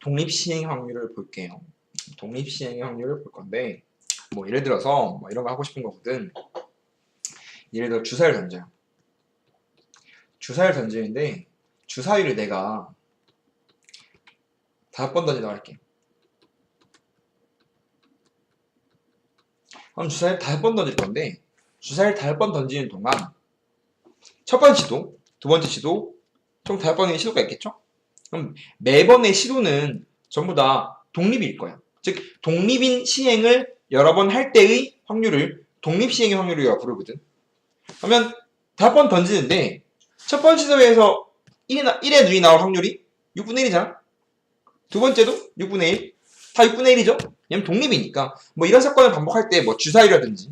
독립시행 확률을 볼게요. 독립시행의 확률을 볼 건데 뭐 예를 들어서 뭐 이런 거 하고 싶은 거거든. 예를 들어 주사를 던져요. 주사를 던지는데 주사위를 내가 다섯 번 던지라고 할게. 그럼 주사위를 다섯 번 던질 건데 주사위를 다섯 번 던지는 동안 첫 번째 시도, 두 번째 시도, 총 다섯 번의 시도가 있겠죠? 그럼 매번의 시도는 전부 다 독립일 거야. 즉 독립인 시행을 여러 번 할 때의 확률을 독립 시행의 확률이라고 부르거든. 그러면 다섯 번 던지는데 첫 번째 시도에서 1이 나, 1의 눈이 나올 확률이 6분의 1이잖아. 두 번째도 6분의 1. 다 6분의 1이죠? 왜냐면 독립이니까. 뭐 이런 사건을 반복할 때 뭐 주사위라든지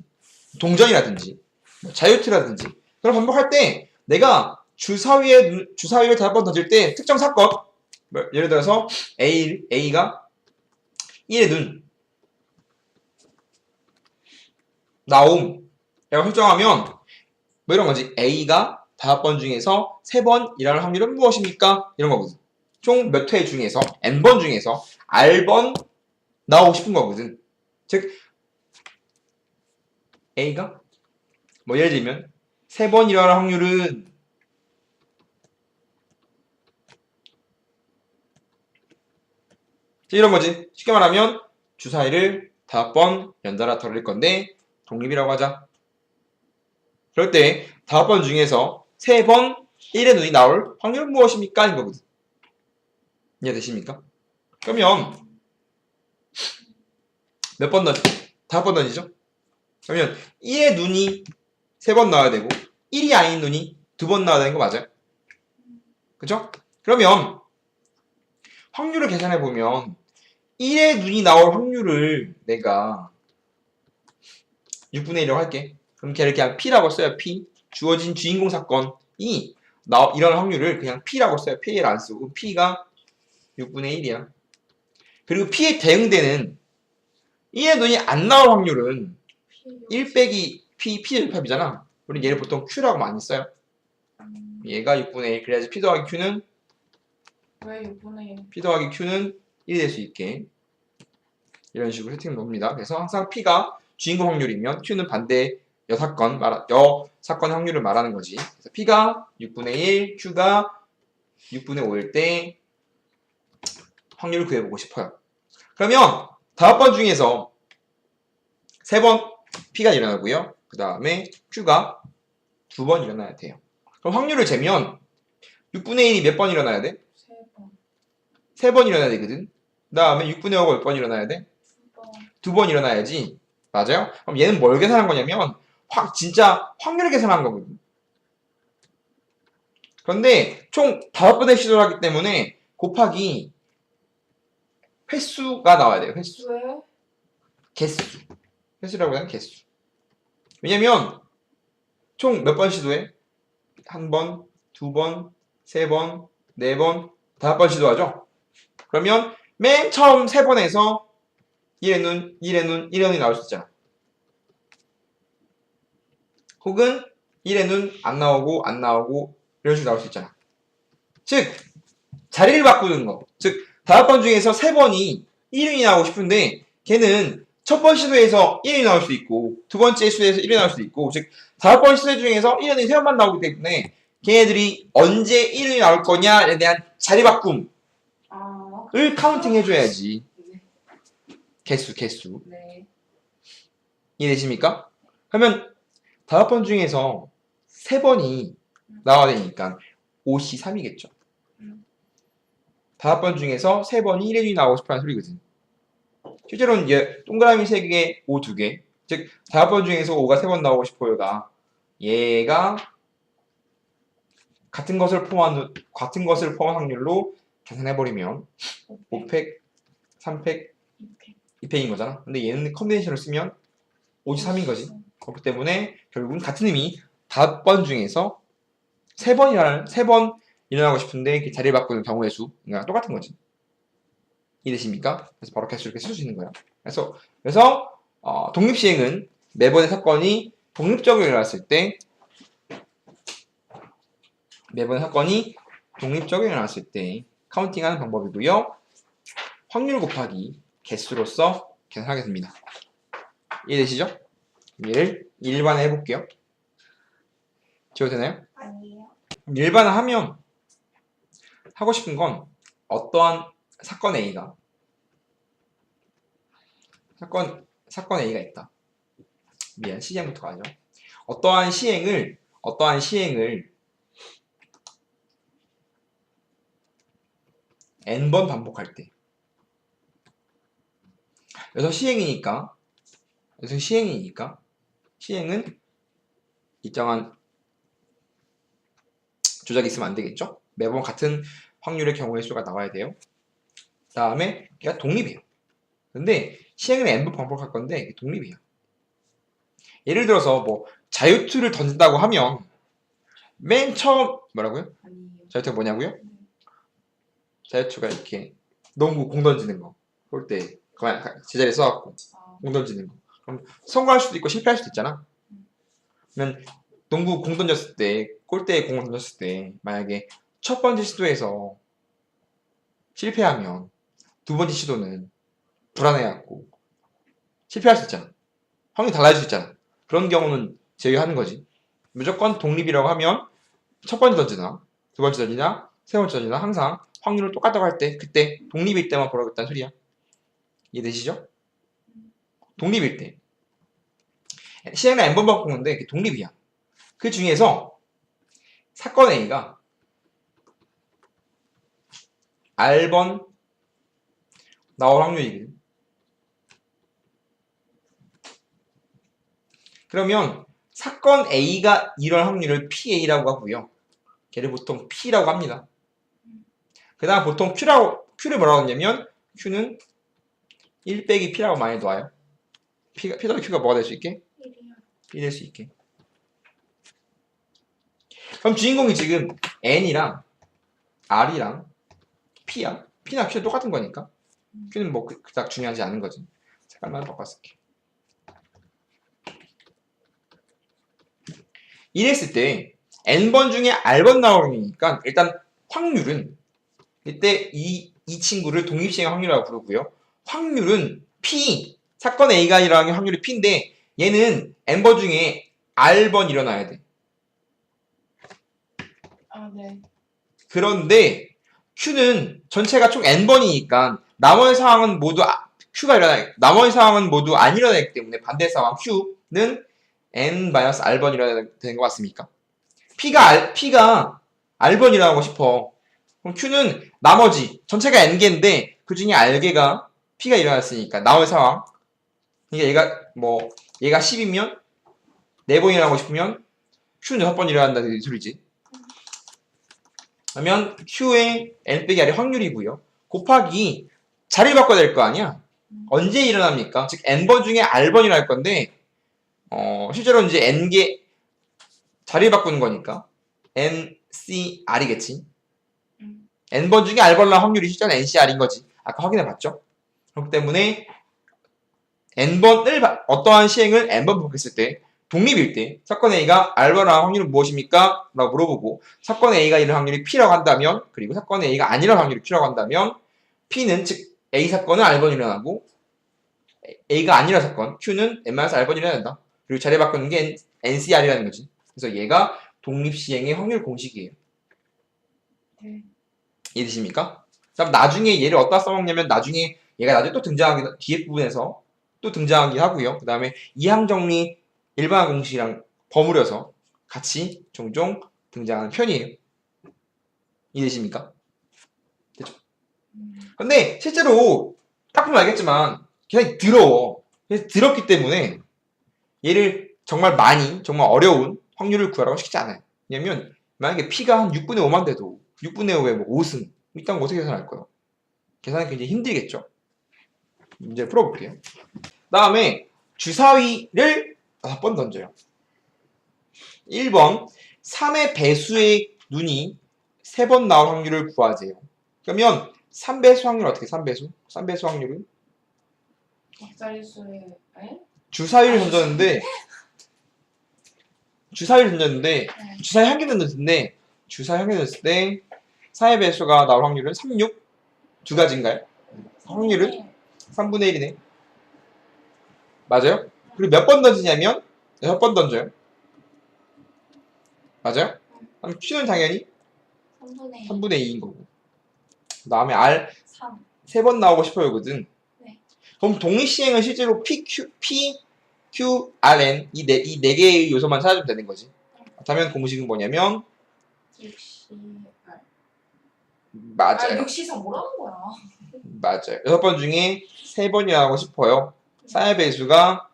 동전이라든지 뭐 자유투라든지 그걸 반복할 때 내가 주사위에 눈- 주사위를 다섯 번 던질 때 특정 사건 뭐 예를 들어서 A, A가 1의 눈. 나옴. 라고 설정하면 뭐 이런 거지? A가 다섯 번 중에서 세 번 일어날 확률은 무엇입니까? 이런 거거든. 총 몇 회 중에서 N번 중에서 R번 나오고 싶은 거거든. 즉 A가 뭐 예를 들면 세 번 일어날 확률은 이런 거지. 쉽게 말하면 주사위를 다섯 번 연달아 돌릴 건데 독립이라고 하자. 그럴 때 다섯 번 중에서 세 번 1의 눈이 나올 확률은 무엇입니까? 인 거거든. 이해되십니까? 그러면 몇 번 던지? 다섯 번 던지죠? 그러면 1의 눈이 세 번 나와야 되고 1이 아닌 눈이 두 번 나와야 되는 거 맞아요? 그죠? 그러면 확률을 계산해 보면 1의 눈이 나올 확률을 내가 6분의 1이라고 할게. 그럼 걔를 그냥 P라고 써요. P. 주어진 주인공 사건이 나 이런 확률을 그냥 P라고 써요. P를 안 쓰고 P가 6분의 1이야. 그리고 P에 대응되는 1의 눈이 안 나올 확률은 1 빼기 P, P 접합이잖아. 우리 얘를 보통 Q라고 많이 써요. 얘가 6분의 1. 그래야지 P 더하기 Q는 왜 6분의 1? P 더하기 Q는 1이 될 수 있게 이런 식으로 세팅을 놓습니다. 그래서 항상 P가 주인공 확률이면 Q는 반대 여 사건 말, 여 사건 확률을 말하는 거지. 그래서 P가 6분의 1, Q가 6분의 5일 때 확률을 구해보고 싶어요. 그러면 다섯 번 중에서 세 번 P가 일어나고요. 그 다음에 Q가 두 번 일어나야 돼요. 그럼 확률을 재면 6분의 1이 몇 번 일어나야 돼? 3번, 세번 일어나야 되거든. 그 다음에 6분의 5가 몇 번 일어나야 돼? 2번, 두번 일어나야지. 맞아요? 그럼 얘는 뭘 계산한 거냐면, 확, 진짜 확률을 계산한 거거든. 그런데 총 다섯 번의 시도를 하기 때문에 곱하기 횟수가 나와야 돼요. 횟수. 왜? 개수. 횟수라고 하는 개수. 왜냐면, 총 몇 번 시도해? 한 번, 두 번, 세 번, 네 번, 다섯 번 시도하죠? 그러면 맨 처음 세 번에서 1의 눈, 1의 눈, 1의 눈이 나올 수 있잖아. 혹은 1의 눈 안 나오고 안 나오고 이런 식으로 나올 수 있잖아. 즉 자리를 바꾸는 거. 즉 다섯 번 중에서 세 번이 1이 나오고 싶은데 걔는 첫 번 시도에서 1이 나올 수 있고 두 번째 시도에서 1이 나올 수 있고 즉 다섯 번 시도 중에서 1이 세 번만 나오기 때문에 걔네들이 언제 1이 나올 거냐에 대한 자리 바꿈 아, 을 카운팅 해줘야지. 네. 개수, 개수. 네. 이해되십니까? 하면 다섯 번 중에서 세 번이 나와야 되니까 5시 3이겠죠. 음. 다섯 번 중에서 세 번이 1의 나오고 싶어하는 소리거든. 실제로는 얘 동그라미 3개, 5 2개. 즉 다섯 번 중에서 5가 세 번 나오고 싶어요가 얘가 같은 것을 포함한 같은 것을 포함한 확률로 계산해버리면 5팩, 3팩, 이렇게. 2팩인 거잖아. 근데 얘는 컨비네이션을 쓰면 53인 거지. 그렇기 때문에 결국은 같은 의미 다섯 번 중에서 세번 일어나 세번 일어나고 싶은데 그 자리를 바꾸는 경우의 수가 똑같은 거지. 이해되십니까? 그래서 바로 개수 이렇게 쓸 수 있는 거야. 그래서 그래서 어, 독립시행은 매번의 사건이 독립적으로 일어났을 때 매번의 사건이 독립적으로 일어났을 때 카운팅하는 방법이고요. 확률 곱하기 개수로서 계산하겠습니다. 이해되시죠? 얘를 일반화 해볼게요. 지워도 되나요? 아니에요. 일반화 하면 하고 싶은 건 어떠한 사건 A가 사건 사건 A가 있다. 미안 시행부터 가죠. 어떠한 시행을 어떠한 시행을 n번 반복할 때 여기서 시행이니까 여기서 시행이니까 시행은 일정한 조작이 있으면 안 되겠죠? 매번 같은 확률의 경우의 수가 나와야 돼요. 다음에 얘가 독립이에요. 근데 시행을 n번 반복할 건데 이게 독립이에요. 예를 들어서 뭐 자유투를 던진다고 하면 맨 처음 뭐라고요? 자유투가 뭐냐고요? 자유투가 이렇게 농구 공 던지는 거. 그럴 때 그만 제자리에 써갖고 아, 공 던지는 거. 그럼 성공할 수도 있고 실패할 수도 있잖아. 그러면 농구 공 던졌을 때 골대에 공을 던졌을 때 만약에 첫 번째 시도에서 실패하면 두 번째 시도는 불안해갖고 실패할 수 있잖아. 확률이 달라질 수 있잖아. 그런 경우는 제외하는 거지. 무조건 독립이라고 하면 첫 번째 던지나 두 번째 던지나 세 번째 던지나 항상 확률을 똑같다고 할 때 그때 독립일 때만 보라겠다는 소리야. 이해되시죠? 독립일 때. 시행을 n번 바꾸는데 그게 독립이야. 그 중에서 사건 A가 R번 나올 확률이거든. 그러면 사건 A가 이럴 확률을 PA라고 하고요. 걔를 보통 P라고 합니다. 그 다음 보통 Q라고, Q를 뭐라고 하냐면 Q는 1 빼기 P라고 많이 놔요. P 더하기 Q가 뭐가 될 수 있게? 1이요. 1될 수 있게. 그럼 주인공이 지금 N이랑 R이랑 P야. P나 Q는 똑같은 거니까. Q는 뭐 그- 그닥 중요하지 않은 거지. 색깔만 바꿨을게. 이랬을 때 N번 중에 R번 나오니까 일단 확률은 이때 이, 이 친구를 독립시행 확률이라고 부르고요. 확률은 P, 사건 A가 일어나는 확률이 P인데 얘는 N번 중에 R번 일어나야 돼. 아, 네. 그런데 Q는 전체가 총 N번이니까 나머지 상황은 모두 아- Q가 일어나 나머지 상황은 모두 안 일어나기 때문에 반대 상황 Q는 N-R번 일어나야 되는 것 같습니까? P가 R, P가 R번 일어나고 싶어. 그럼 Q는 나머지 전체가 N개인데 그 중에 R개가 P가 일어났으니까 나머지 상황 그러니까 얘가 뭐 얘가 10이면 4번 일어나고 싶으면 Q는 6번 일어난다는 이 소리지. 그러면 Q의 N 빼기 R의 확률이고요. 곱하기 자리를 바꿔야 될 거 아니야? 언제 일어납니까? 즉 N번 중에 R번 일어날 건데 어, 실제로 이제 N개 자리를 바꾸는 거니까 N, C, R이겠지. 음. N번 중에 R번 날 확률이 실제로 N, C, R인 거지. 아까 확인해 봤죠? 그렇기 때문에 N번을 바- 어떠한 시행을 N번 반복했을 때 독립일 때 사건 A가 할 확률은 무엇입니까? 라고 물어보고 사건 A가 일어날 확률이 P라고 한다면 그리고 사건 A가 안 일어날 확률이 Q라고 한다면 P는 즉 A 사건은 R번 일어나고 A가 안 일어날 사건 Q는 N-R번 일어나야 된다. 그리고 자리 바꾸는 게 N, NCR이라는 거지. 그래서 얘가 독립시행의 확률 공식이에요. 네. 이해되십니까? 그럼 나중에 얘를 어디다 써먹냐면 나중에 얘가 나중에 또 등장하기 뒤에 부분에서 또 등장하기 하고요. 그 다음에 이항 정리 일반화 공식이랑 버무려서 같이 종종 등장하는 편이에요. 이해되십니까? 음. 근데 실제로 딱 보면 알겠지만 굉장히 더러워. 그래서 더럽기 때문에 얘를 정말 많이 정말 어려운 확률을 구하라고 쉽지 않아요. 왜냐면 만약에 P가 한 6분의 5만 돼도 6분의 5에 뭐 5승 이딴 거 어떻게 계산할 거예요? 계산이 굉장히 힘들겠죠? 문제 풀어볼게요. 다음에 주사위를 다섯 번 던져요. 1번 3의 배수의 눈이 3번 나올 확률을 구하세요. 그러면 3배수 확률 어떻게 3배수? 3배수 확률은 약자리수의 에? 주사위를 던졌는데 주사위를 던졌는데 네. 주사위 한 개 던졌는데 주사위 한 개 던졌을 때 4의 배수가 나올 확률은 3, 6? 두 가지인가요? 확률은? 3분의 1이네. 맞아요? 그리고 몇 번 던지냐면 6번 던져요. 맞아요? 그럼 Q는 당연히 3분의 2. 3분의 2인 거고. 그 다음에 R 3. 세 번 나오고 싶어요거든. 네. 그럼 동일시행은 실제로 P, Q, P, Q, R, N 이 네, 이 네 개의 요소만 찾아주면 되는 거지. 그렇다면 공식은 뭐냐면 60. 아, 맞아요. 60은 뭐라는 거야? 맞아요. 여섯 번 중에 세번 일어나고 싶어요. 쌀 배수가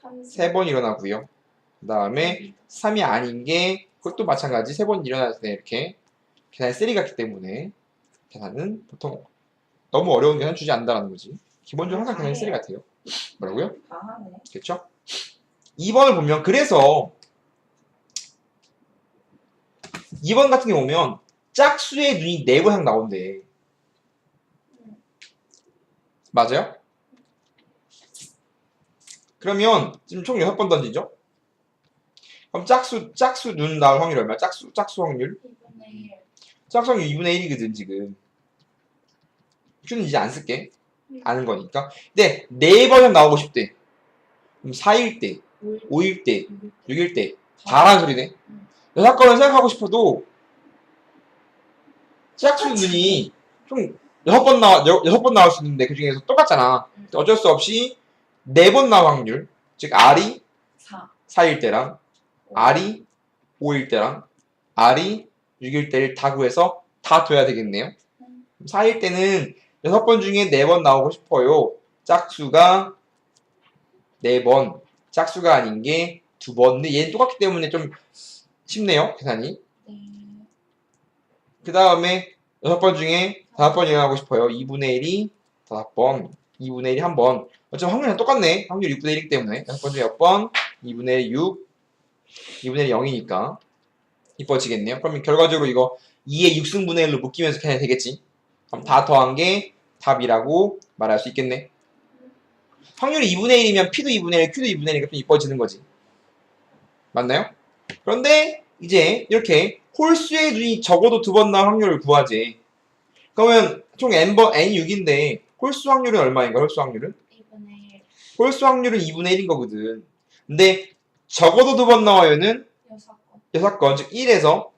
3. 세번 일어나고요. 그 다음에 3이 아닌 게 그것도 마찬가지 세번때 이렇게 계산이 쓰리 같기 때문에 계산은 보통 너무 어려운 계산 주지 않는다는 거지. 기본적으로 항상 계산이 쓰리 같아요. 뭐라고요? 그렇죠? 2번을 보면 그래서 2번 같은 경우 보면 짝수의 눈이 4번 이상 나온대. 맞아요? 그러면 지금 총 6번 던지죠? 그럼 짝수 짝수 눈 나올 확률 얼마야? 짝수 짝수 확률? 2분의 1. 짝수 확률 2분의 1이거든 지금. Q는 이제 안 쓸게. 아는 거니까. 근데 4번 이상 나오고 싶대. 그럼 4일 때, 5일 때, 6일 때 잘하는 소리네. 음. 여섯 건을 생각하고 싶어도 짝수 눈이 좀 여섯 번 나와 여- 여섯 번 나올 수 있는데 그 중에서 똑같잖아. 음. 어쩔 수 없이 네 번 나올 확률, 즉 R이 4. 4일 때랑 R이 5일 때랑 R이 6일 때를 다 구해서 다 둬야 되겠네요. 음. 4일 때는 여섯 번 중에 네번 나오고 싶어요. 짝수가 네 번, 짝수가 아닌 게두 번. 근데 얘는 똑같기 때문에 좀 쉽네요, 계산이. 네. 그 다음에 여섯 번 중에 다섯 번 일어나고 싶어요. 2분의 1이 다섯 번, 2분의 1이 한 번. 어차피 확률은 똑같네. 확률 6분의 1이기 때문에. 여섯 번 중에 몇 번? 2분의 1 6, 2분의 1 0이니까. 이뻐지겠네요. 그러면 결과적으로 이거 2의 6승분의 1로 묶이면서 계산이 되겠지. 그럼 다 더한 게 답이라고 말할 수 있겠네. 확률이 2분의 1이면 P도 2분의 1, Q도 2분의 1이니까 좀 이뻐지는 거지. 맞나요? 그런데 이제 이렇게 홀수의 눈이 적어도 두 번 나올 확률을 구하지. 그러면 총 n번 n6인데 홀수 확률은 얼마인가? 홀수 확률은? 2분의 1. 홀수 확률은 2분의 1인 거거든. 근데 적어도 두 번 나와요는 6건. 6건, 즉 1에서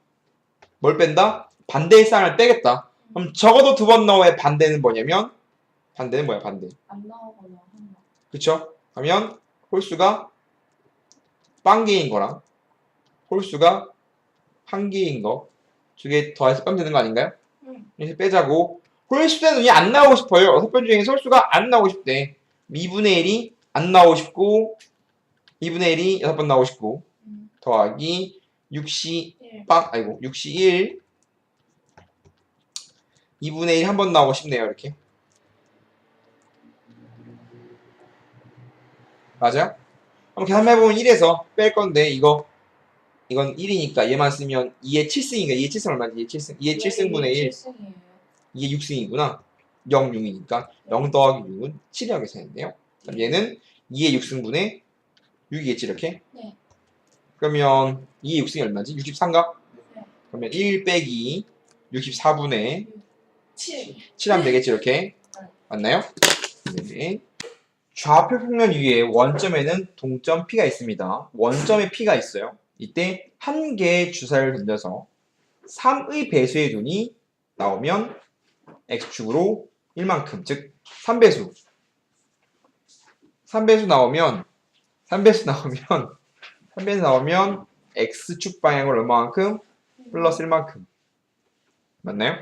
뭘 뺀다? 반대의 쌍을 빼겠다. 그럼 적어도 두 번 나와의 반대는 뭐냐면 반대는 뭐야 반대? 안 나오거나 한 번. 그쵸? 하면 홀수가 빵 개인 거랑 홀수가 한 개인 거 두 개 더해서 빼면 되는 거 아닌가요? 응. 이렇게 빼자고 홀수의 눈이 안 나오고 싶어요. 여섯 번 중에 홀수가 안 나오고 싶대. 2분의 1이 안 나오고 싶고 2분의 1이 여섯 번 나오고 싶고 음. 더하기 6시 1. 빵 아이고 6시 1 2분의 1 한 번 나오고 싶네요 이렇게 맞아요? 그럼 계산해보면 1에서 뺄 건데 이거 이건 1이니까 얘만 쓰면 2의 7승이니까 2의 7승 얼마지? 2의 7승 2의 7승분의 1 7승이에요. 2의 6승이구나 0, 6이니까 0 더하기 6은 7이라고 계산했네요 그럼 얘는 2의 6승분의 6이겠지 이렇게 네. 그러면 2의 6승이 얼마지? 63가? 네. 그러면 1 빼기 64분의 7. 7하면 되겠지 이렇게 맞나요? 네. 좌표 평면 위에 원점에는 동점 P가 있습니다. 원점에 P가 있어요. 이때 한 개의 주사를 던져서 3의 배수의 눈이 나오면 X축으로 1만큼 즉 3배수 3배수 나오면 3배수 나오면 3배수 나오면 X축 방향으로 얼마만큼? 플러스 1만큼 맞나요?